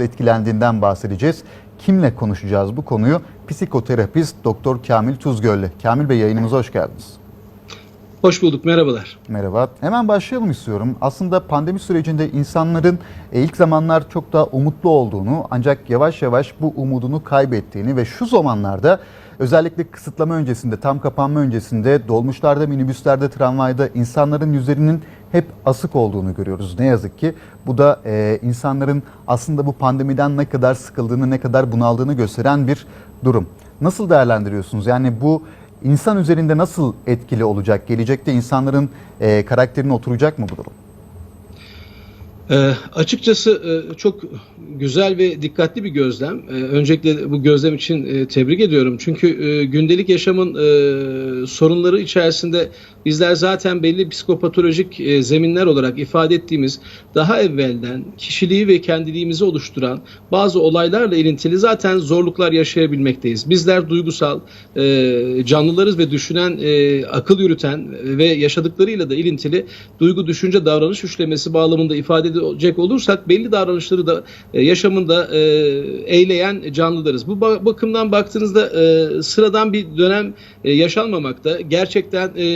etkilendiğinden bahsedeceğiz. Kimle konuşacağız bu konuyu? Psikoterapist Doktor Kamil Tuzgöl'le. Kamil Bey yayınımıza hoş geldiniz. Hoş bulduk, merhabalar. Merhaba. Hemen başlayalım istiyorum. Aslında pandemi sürecinde insanların e, ilk zamanlar çok daha umutlu olduğunu ancak yavaş yavaş bu umudunu kaybettiğini ve şu zamanlarda özellikle kısıtlama öncesinde, tam kapanma öncesinde dolmuşlarda, minibüslerde, tramvayda insanların yüzlerinin hep asık olduğunu görüyoruz. Ne yazık ki bu da e, insanların aslında bu pandemiden ne kadar sıkıldığını, ne kadar bunaldığını gösteren bir durum. Nasıl değerlendiriyorsunuz? Yani bu İnsan üzerinde nasıl etkili olacak? Gelecekte insanların e, karakterine oturacak mı bu durum? Ee, açıkçası e, çok güzel ve dikkatli bir gözlem. Ee, öncelikle bu gözlem için e, tebrik ediyorum. Çünkü e, gündelik yaşamın e, sorunları içerisinde bizler zaten belli psikopatolojik e, zeminler olarak ifade ettiğimiz daha evvelden kişiliği ve kendiliğimizi oluşturan bazı olaylarla ilintili zaten zorluklar yaşayabilmekteyiz. Bizler duygusal e, canlılarız ve düşünen, e, akıl yürüten ve yaşadıklarıyla da ilintili duygu, düşünce, davranış üçlemesi bağlamında ifade edecek olursak belli davranışları da e, yaşamında e, eyleyen canlılarız. Bu ba- bakımdan baktığınızda e, sıradan bir dönem e, yaşanmamakta. Gerçekten e,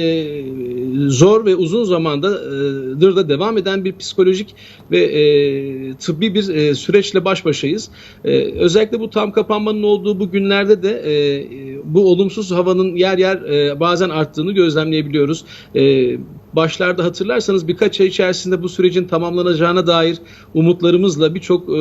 zor ve uzun zamandır da devam eden bir psikolojik ve e, tıbbi bir e, süreçle baş başayız. E, özellikle bu tam kapanmanın olduğu bu günlerde de e, bu olumsuz havanın yer yer e, bazen arttığını gözlemleyebiliyoruz. E, başlarda hatırlarsanız birkaç ay içerisinde bu sürecin tamamlanacağına dair umutlarımızla birçok e,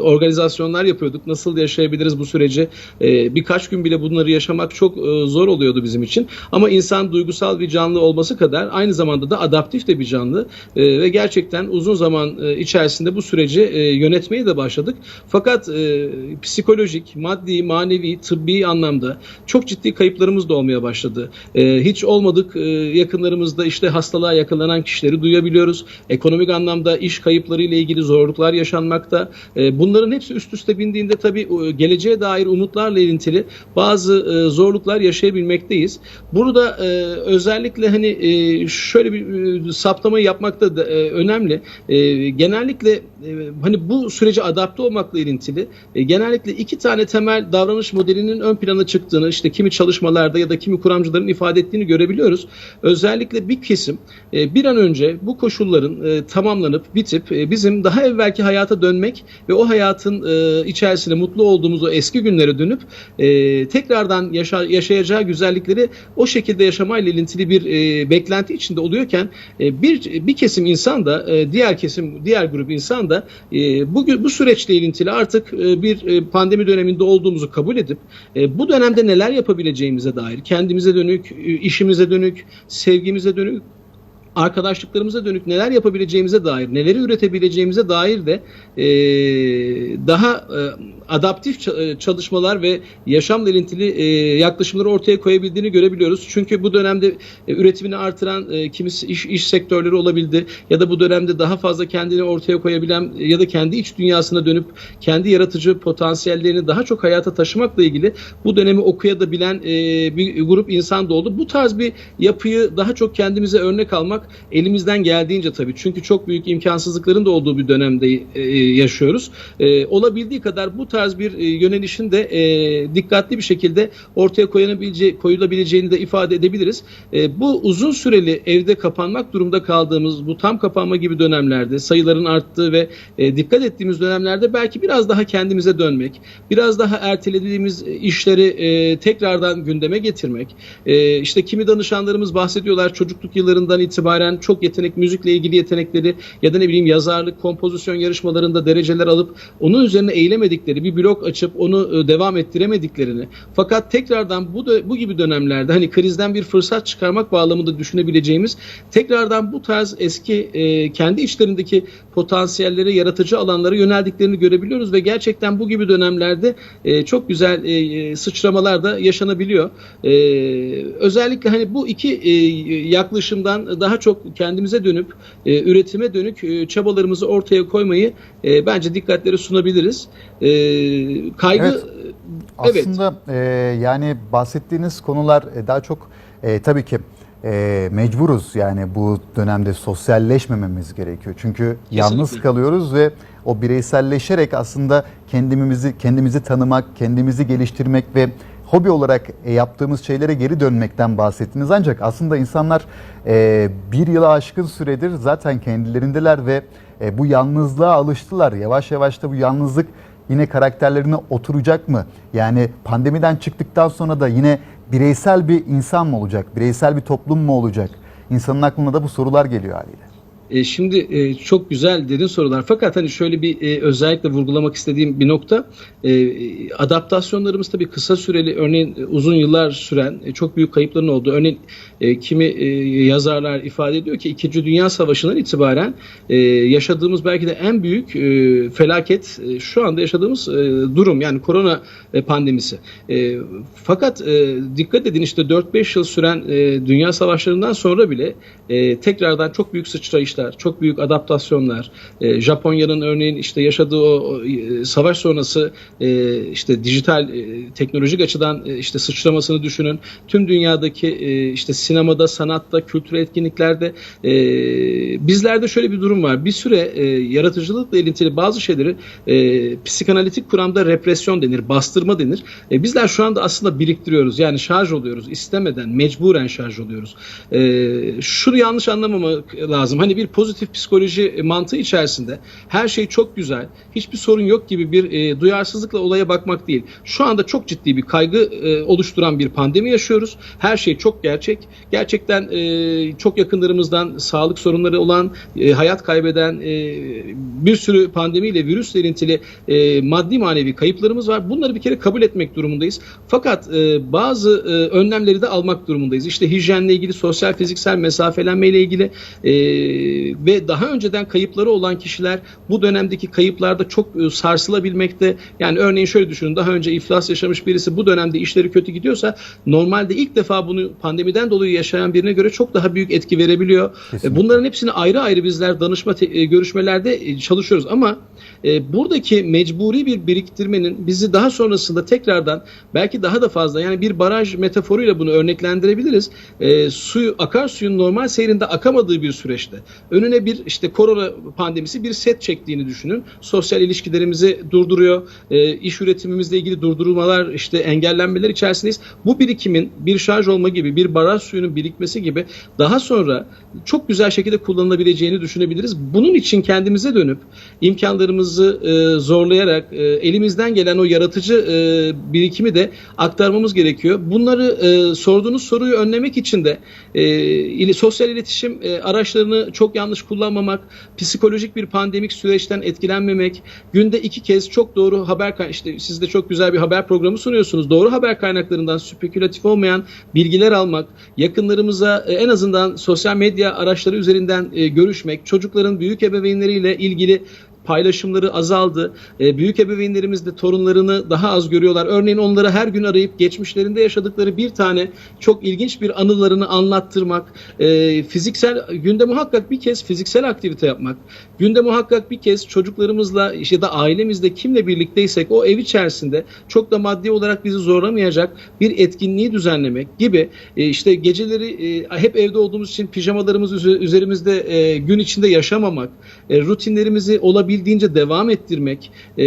organizasyonlar yapıyorduk. Nasıl yaşayabiliriz bu süreci? E, birkaç gün bile bunları yaşamak çok e, zor oluyordu bizim için. Ama insan duygusal bir canlı olması kadar aynı zamanda da adaptif de bir canlı E, ve gerçekten uzun zaman e, içerisinde bu süreci e, yönetmeye de başladık. Fakat e, psikolojik, maddi, manevi, tıbbi anlamda çok ciddi kayıplarımız da olmaya başladı. E, hiç olmadık e, yakınlarımızda işte hastalığa yakalanan kişileri duyabiliyoruz. Ekonomik anlamda iş kayıpları ile ilgili zorluklar yaşanmakta. E, bunların hepsi üst üste bindiğinde tabii e, geleceğe dair umutlarla ilintili bazı e, zorluklar yaşayabilmekteyiz. Burada e, özellikle hani e, şöyle bir e, saptamayı yapmakta da e, önemli. E, genellikle e, hani bu sürece adapte olmakla ilintili e, genellikle iki tane temel davranış modelinin ön plana çıktığını işte kimi çalışmalarda ya da kimi kuramcıların ifade ettiğini görebiliyoruz. Özellikle bir kesim e, bir an önce bu koşulların e, tamamlanıp bitip e, bizim daha evvelki hayata dönmek ve o hayatın içerisinde mutlu olduğumuz o eski günlere dönüp tekrardan yaşa, yaşayacağı güzellikleri o şekilde yaşamayla ilintili bir beklenti içinde oluyorken bir bir kesim insan da diğer kesim diğer grup insan da e, bu süreçle ilintili artık bir pandemi döneminde olduğumuzu kabul edip bu dönemde neler yapabileceğimize dair kendimize dönük, e, işimize dönük, sevgimize dönük arkadaşlıklarımıza dönük neler yapabileceğimize dair, neleri üretebileceğimize dair de e, daha e, adaptif e, çalışmalar ve yaşamla ilintili e, yaklaşımları ortaya koyabildiğini görebiliyoruz. Çünkü bu dönemde e, üretimini artıran e, kimisi iş, iş sektörleri olabildi ya da bu dönemde daha fazla kendini ortaya koyabilen ya da kendi iç dünyasına dönüp kendi yaratıcı potansiyellerini daha çok hayata taşımakla ilgili bu dönemi okuyabilen e, bir grup insan da oldu. Bu tarz bir yapıyı daha çok kendimize örnek almak elimizden geldiğince tabii. Çünkü çok büyük imkansızlıkların da olduğu bir dönemde e, yaşıyoruz. E, olabildiği kadar bu tarz bir e, yönelişin de e, dikkatli bir şekilde ortaya koyulabileceği, koyulabileceğini de ifade edebiliriz. E, bu uzun süreli evde kapanmak durumda kaldığımız bu tam kapanma gibi dönemlerde sayıların arttığı ve e, dikkat ettiğimiz dönemlerde belki biraz daha kendimize dönmek, biraz daha ertelediğimiz işleri e, tekrardan gündeme getirmek. E, işte kimi danışanlarımız bahsediyorlar çocukluk yıllarından itibaren çok yetenek, müzikle ilgili yetenekleri ya da ne bileyim yazarlık, kompozisyon yarışmalarında dereceler alıp onun üzerine eğilemedikleri bir blok açıp onu e, devam ettiremediklerini fakat tekrardan bu da, bu gibi dönemlerde hani krizden bir fırsat çıkarmak bağlamında düşünebileceğimiz tekrardan bu tarz eski e, kendi içlerindeki potansiyellere, yaratıcı alanlara yöneldiklerini görebiliyoruz ve gerçekten bu gibi dönemlerde e, çok güzel e, e, sıçramalar da yaşanabiliyor. E, özellikle hani bu iki e, yaklaşımdan daha çok kendimize dönüp e, üretime dönük e, çabalarımızı ortaya koymayı e, bence dikkatleri sunabiliriz. E, kaygı Evet. evet. Aslında e, yani bahsettiğiniz konular e, daha çok e, tabii ki e, mecburuz yani bu dönemde sosyalleşmememiz gerekiyor. Çünkü yalnız Kesinlikle. kalıyoruz ve o bireyselleşerek aslında kendimizi kendimizi tanımak, kendimizi geliştirmek ve hobi olarak e, yaptığımız şeylere geri dönmekten bahsettiniz. Ancak aslında insanlar e, bir yıla aşkın süredir zaten kendilerindeler ve e, bu yalnızlığa alıştılar. Yavaş yavaş da bu yalnızlık yine karakterlerine oturacak mı? Yani pandemiden çıktıktan sonra da yine bireysel bir insan mı olacak? Bireysel bir toplum mu olacak? İnsanın aklına da bu sorular geliyor haliyle. E, şimdi e, çok güzel derin sorular. Fakat hani şöyle bir e, özellikle vurgulamak istediğim bir nokta. E, adaptasyonlarımız tabii kısa süreli, örneğin e, uzun yıllar süren e, çok büyük kayıpların olduğu. Örneğin e, kimi e, yazarlar ifade ediyor ki 2. Dünya Savaşı'ndan itibaren e, yaşadığımız belki de en büyük e, felaket e, şu anda yaşadığımız e, durum yani korona e, pandemisi. E, fakat e, dikkat edin işte 4-5 yıl süren e, dünya savaşlarından sonra bile e, tekrardan çok büyük sıçrayışlar, çok büyük adaptasyonlar. E, Japonya'nın örneğin işte yaşadığı o, e, savaş sonrası e, işte dijital e, teknolojik açıdan e, işte sıçramasını düşünün. Tüm dünyadaki e, işte sinemada, sanatta, kültürel etkinliklerde e, bizlerde şöyle bir durum var. Bir süre e, yaratıcılıkla ilintili bazı şeyleri e, psikanalitik kuramda represyon denir, bastırma denir. E, bizler şu anda aslında biriktiriyoruz. Yani şarj oluyoruz. istemeden, mecburen şarj oluyoruz. E, şunu yanlış anlamamak lazım. Hani bir pozitif psikoloji mantığı içerisinde her şey çok güzel, hiçbir sorun yok gibi bir e, duyarsızlıkla olaya bakmak değil. Şu anda çok ciddi bir kaygı e, oluşturan bir pandemi yaşıyoruz. Her şey çok gerçek. Gerçekten e, çok yakınlarımızdan sağlık sorunları olan, e, hayat kaybeden e, bir sürü pandemiyle, virüsle ilintili e, maddi manevi kayıplarımız var. Bunları bir kere kabul etmek durumundayız. Fakat e, bazı e, önlemleri de almak durumundayız. İşte hijyenle ilgili, sosyal fiziksel mesafelenme ile ilgili e, ve daha önceden kayıpları olan kişiler bu dönemdeki kayıplarda çok e, sarsılabilmekte. Yani örneğin şöyle düşünün daha önce iflas yaşamış birisi bu dönemde işleri kötü gidiyorsa normalde ilk defa bunu pandemiden dolayı yaşayan birine göre çok daha büyük etki verebiliyor. Kesinlikle. E, Bunların hepsini ayrı ayrı bizler danışma e, görüşmelerde e, çalışıyoruz ama e, buradaki mecburi bir biriktirmenin bizi daha sonrasında tekrardan belki daha da fazla yani bir baraj metaforuyla bunu örneklendirebiliriz. E, suyu akarsuyun normal seyrinde akamadığı bir süreçte önüne bir işte korona pandemisi bir set çektiğini düşünün. Sosyal ilişkilerimizi durduruyor. E, iş üretimimizle ilgili durdurulmalar işte engellenmeler içerisindeyiz. Bu birikimin bir şarj olma gibi bir baraj suyunun birikmesi gibi daha sonra çok güzel şekilde kullanılabileceğini düşünebiliriz. Bunun için kendimize dönüp imkanlarımızı e, zorlayarak e, elimizden gelen o yaratıcı e, birikimi de aktarmamız gerekiyor. Bunları e, sorduğunuz soruyu önlemek için de e, sosyal iletişim e, araçlarını çok yanlış kullanmamak, psikolojik bir pandemik süreçten etkilenmemek, günde iki kez çok doğru haber işte siz de çok güzel bir haber programı sunuyorsunuz. Doğru haber kaynaklarından spekülatif olmayan bilgiler almak, yakınlarımıza e, en azından sosyal medya araçları üzerinden e, görüşmek, çocukların büyük ebeveynleriyle ilgili paylaşımları azaldı. E, büyük ebeveynlerimiz de torunlarını daha az görüyorlar. Örneğin onları her gün arayıp geçmişlerinde yaşadıkları bir tane çok ilginç bir anılarını anlattırmak, e, fiziksel günde muhakkak bir kez fiziksel aktivite yapmak, günde muhakkak bir kez çocuklarımızla ya da ailemizle kimle birlikteysek o ev içerisinde çok da maddi olarak bizi zorlamayacak bir etkinliği düzenlemek gibi e, işte geceleri e, hep evde olduğumuz için pijamalarımız üze- üzerimizde e, gün içinde yaşamamak, e, rutinlerimizi olabildiğince devam ettirmek e,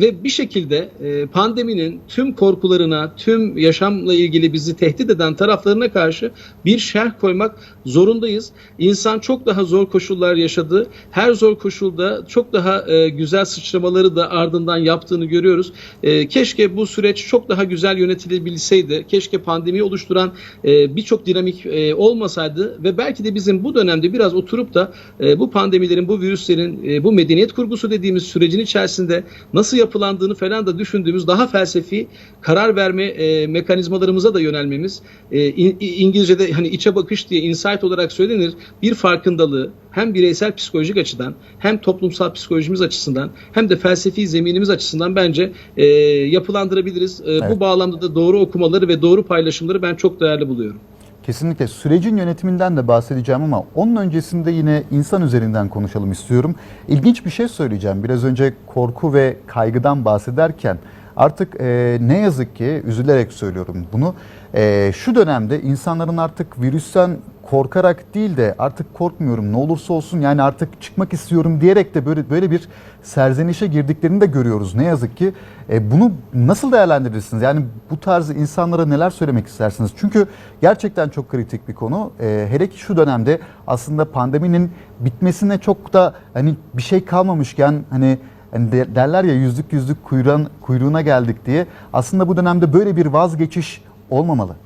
ve bir şekilde e, pandeminin tüm korkularına, tüm yaşamla ilgili bizi tehdit eden taraflarına karşı bir şerh koymak zorundayız. İnsan çok daha zor koşullar yaşadı. Her zor koşulda çok daha e, güzel sıçramaları da ardından yaptığını görüyoruz. E, keşke bu süreç çok daha güzel yönetilebilseydi. Keşke pandemiyi oluşturan e, birçok dinamik e, olmasaydı ve belki de bizim bu dönemde biraz oturup da e, bu pandemilerin, bu virüslerin, e, bu medeniyet kurgusu dediğimiz sürecin içerisinde nasıl yapılandığını falan da düşündüğümüz daha felsefi karar verme e, mekanizmalarımıza da yönelmemiz e, İngilizce'de hani içe bakış diye insight olarak söylenir. Bir farkındalığı hem bireysel psikolojik açıdan hem toplumsal psikolojimiz açısından hem de felsefi zeminimiz açısından bence e, yapılandırabiliriz. E, Evet. Bu bağlamda da doğru okumaları ve doğru paylaşımları ben çok değerli buluyorum. Kesinlikle sürecin yönetiminden de bahsedeceğim ama onun öncesinde yine insan üzerinden konuşalım istiyorum. İlginç bir şey söyleyeceğim. Biraz önce korku ve kaygıdan bahsederken artık e, ne yazık ki üzülerek söylüyorum bunu. E, şu dönemde insanların artık virüsten korkarak değil de artık korkmuyorum ne olursa olsun yani artık çıkmak istiyorum diyerek de böyle böyle bir serzenişe girdiklerini de görüyoruz ne yazık ki. E, bunu nasıl değerlendirirsiniz? Yani bu tarz insanlara neler söylemek istersiniz? Çünkü gerçekten çok kritik bir konu. E, hele ki şu dönemde aslında pandeminin bitmesine çok da hani bir şey kalmamışken hani hani de- derler ya yüzlük yüzlük kuyruğun, kuyruğuna geldik diye. Aslında bu dönemde böyle bir vazgeçiş olmamalı.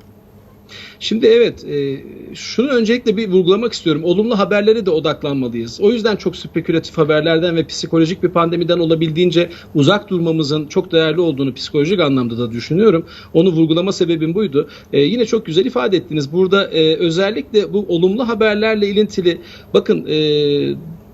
Şimdi evet, e, şunu öncelikle bir vurgulamak istiyorum. Olumlu haberlere de odaklanmalıyız. O yüzden çok spekülatif haberlerden ve psikolojik bir pandemiden olabildiğince uzak durmamızın çok değerli olduğunu psikolojik anlamda da düşünüyorum. Onu vurgulama sebebim buydu. E, yine çok güzel ifade ettiniz. Burada e, özellikle bu olumlu haberlerle ilintili, bakın e,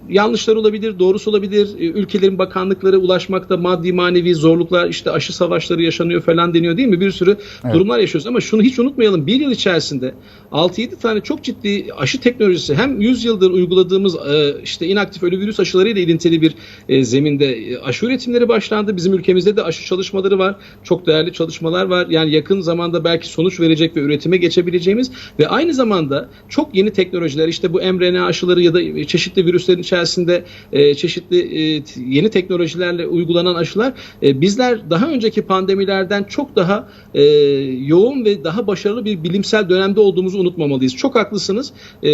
yanlışlar olabilir, doğrusu olabilir. E, Ülkelerin bakanlıkları ulaşmakta maddi manevi zorluklar, işte aşı savaşları yaşanıyor falan deniyor değil mi? Bir sürü Evet. durumlar yaşıyoruz ama şunu hiç unutmayalım. Bir yıl içerisinde 6-7 tane çok ciddi aşı teknolojisi hem 100 yıldır uyguladığımız e, işte inaktif ölü virüs aşılarıyla ilintili bir e, zeminde aşı üretimleri başlandı. Bizim ülkemizde de aşı çalışmaları var. Çok değerli çalışmalar var. Yani yakın zamanda belki sonuç verecek ve üretime geçebileceğimiz ve aynı zamanda çok yeni teknolojiler işte bu mRNA aşıları ya da çeşitli virüslerin içerisinde e, çeşitli e, yeni teknolojilerle uygulanan aşılar e, bizler daha önceki pandemilerden çok daha e, yoğun ve daha başarılı bir bilimsel dönemde olduğumuzu unutmamalıyız. Çok haklısınız. E,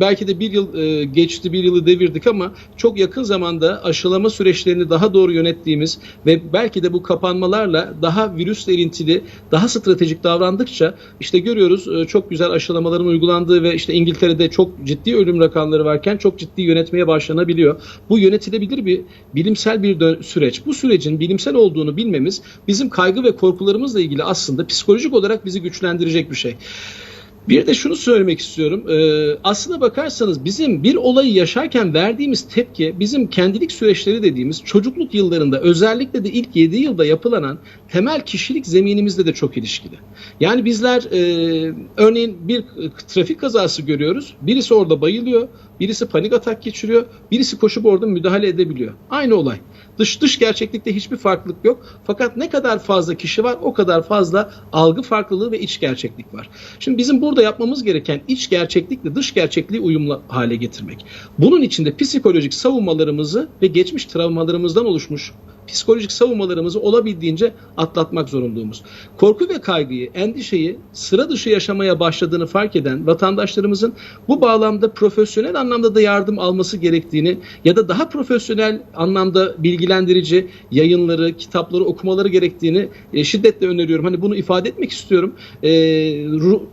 belki de bir yıl e, geçti, bir yılı devirdik ama çok yakın zamanda aşılama süreçlerini daha doğru yönettiğimiz ve belki de bu kapanmalarla daha virüsle ilintili, daha stratejik davrandıkça işte görüyoruz e, çok güzel aşılamaların uygulandığı ve işte İngiltere'de çok ciddi ölüm rakamları varken çok ciddi yönetmeye başlanabiliyor. Bu yönetilebilir bir bilimsel bir süreç. Bu sürecin bilimsel olduğunu bilmemiz bizim kaygı ve korkularımızla ilgili aslında psikolojik olarak bizi güçlendirecek bir şey. Bir de şunu söylemek istiyorum. Ee, aslına bakarsanız bizim bir olayı yaşarken verdiğimiz tepki bizim kendilik süreçleri dediğimiz çocukluk yıllarında özellikle de ilk 7 yılda yapılanan temel kişilik zeminimizle de çok ilişkili. Yani bizler e, örneğin bir trafik kazası görüyoruz. Birisi orada bayılıyor. Birisi panik atak geçiriyor. Birisi koşup orada müdahale edebiliyor. Aynı olay. Dış dış gerçeklikte hiçbir farklılık yok. Fakat ne kadar fazla kişi var o kadar fazla algı farklılığı ve iç gerçeklik var. Şimdi bizim burada yapmamız gereken iç gerçeklikle dış gerçekliği uyumlu hale getirmek. Bunun için de psikolojik savunmalarımızı ve geçmiş travmalarımızdan oluşmuş psikolojik savunmalarımızı olabildiğince atlatmak zorunluluğumuz. Korku ve kaygıyı, endişeyi sıra dışı yaşamaya başladığını fark eden vatandaşlarımızın bu bağlamda profesyonel anlamda da yardım alması gerektiğini ya da daha profesyonel anlamda bilgilendirici yayınları, kitapları okumaları gerektiğini e, şiddetle öneriyorum. Hani bunu ifade etmek istiyorum. E,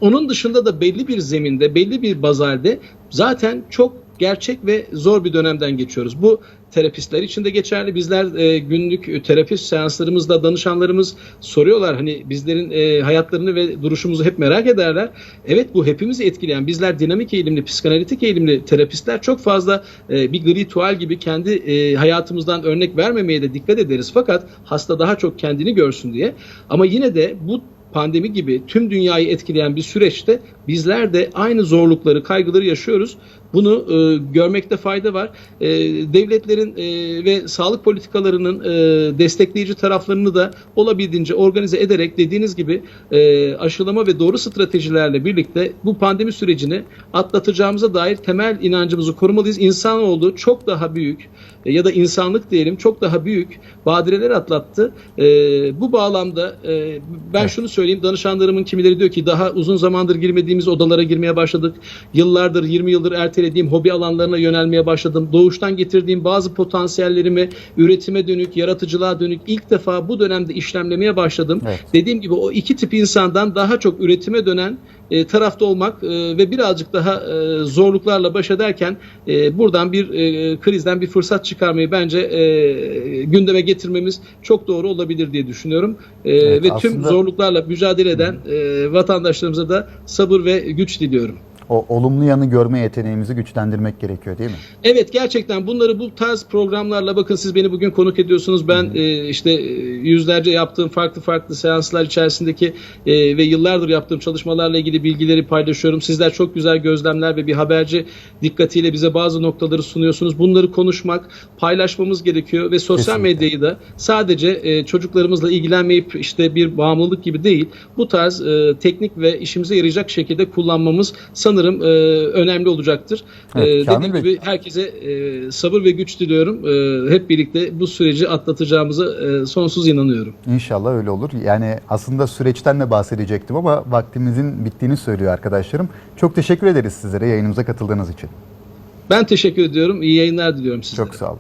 onun dışında da belli bir zeminde, belli bir bazalde zaten çok gerçek ve zor bir dönemden geçiyoruz. Bu terapistler için de geçerli. Bizler e, günlük e, terapist seanslarımızda danışanlarımız soruyorlar hani bizlerin e, hayatlarını ve duruşumuzu hep merak ederler. Evet bu hepimizi etkileyen bizler dinamik eğilimli, psikanalitik eğilimli terapistler çok fazla e, bir gri tuval gibi kendi e, hayatımızdan örnek vermemeye de dikkat ederiz. Fakat hasta daha çok kendini görsün diye. Ama yine de bu pandemi gibi tüm dünyayı etkileyen bir süreçte bizler de aynı zorlukları, kaygıları yaşıyoruz. Bunu e, görmekte fayda var. E, devletlerin e, ve sağlık politikalarının e, destekleyici taraflarını da olabildiğince organize ederek dediğiniz gibi e, aşılama ve doğru stratejilerle birlikte bu pandemi sürecini atlatacağımıza dair temel inancımızı korumalıyız. İnsanoğlu çok daha büyük e, ya da insanlık diyelim çok daha büyük badireler atlattı. E, bu bağlamda e, ben şunu söyleyeyim danışanlarımın kimileri diyor ki daha uzun zamandır girmediğimiz odalara girmeye başladık. Yıllardır 20 yıldır ertelediğim hobi alanlarına yönelmeye başladım. Doğuştan getirdiğim bazı potansiyellerimi üretime dönük, yaratıcılığa dönük ilk defa bu dönemde işlemlemeye başladım. Evet. Dediğim gibi o iki tip insandan daha çok üretime dönen e, tarafta olmak e, ve birazcık daha e, zorluklarla baş ederken e, buradan bir e, krizden bir fırsat çıkarmayı bence e, gündeme getirmemiz çok doğru olabilir diye düşünüyorum. E, Evet, ve tüm aslında- zorluklarla mücadele eden e, vatandaşlarımıza da sabır ve güç diliyorum. O olumlu yanı görme yeteneğimizi güçlendirmek gerekiyor değil mi? Evet gerçekten bunları bu tarz programlarla bakın siz beni bugün konuk ediyorsunuz. Ben e, işte e, yüzlerce yaptığım farklı farklı seanslar içerisindeki e, ve yıllardır yaptığım çalışmalarla ilgili bilgileri paylaşıyorum. Sizler çok güzel gözlemler ve bir haberci dikkatiyle bize bazı noktaları sunuyorsunuz. Bunları konuşmak, paylaşmamız gerekiyor ve sosyal Kesinlikle. medyayı da sadece e, çocuklarımızla ilgilenmeyip işte bir bağımlılık gibi değil bu tarz e, teknik ve işimize yarayacak şekilde kullanmamız sanırım e, önemli olacaktır. Evet, E, dediğim Bey. gibi herkese e, sabır ve güç diliyorum. E, hep birlikte bu süreci atlatacağımıza e, sonsuz inanıyorum. İnşallah öyle olur. Yani aslında süreçten de bahsedecektim ama vaktimizin bittiğini söylüyor arkadaşlarım. Çok teşekkür ederiz sizlere yayınımıza katıldığınız için. Ben teşekkür ediyorum. İyi yayınlar diliyorum sizlere. Çok sağ olun.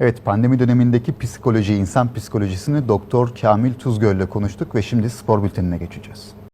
Evet pandemi dönemindeki psikoloji, insan psikolojisini Doktor Kamil Tuzgöl ile konuştuk ve şimdi spor bültenine geçeceğiz.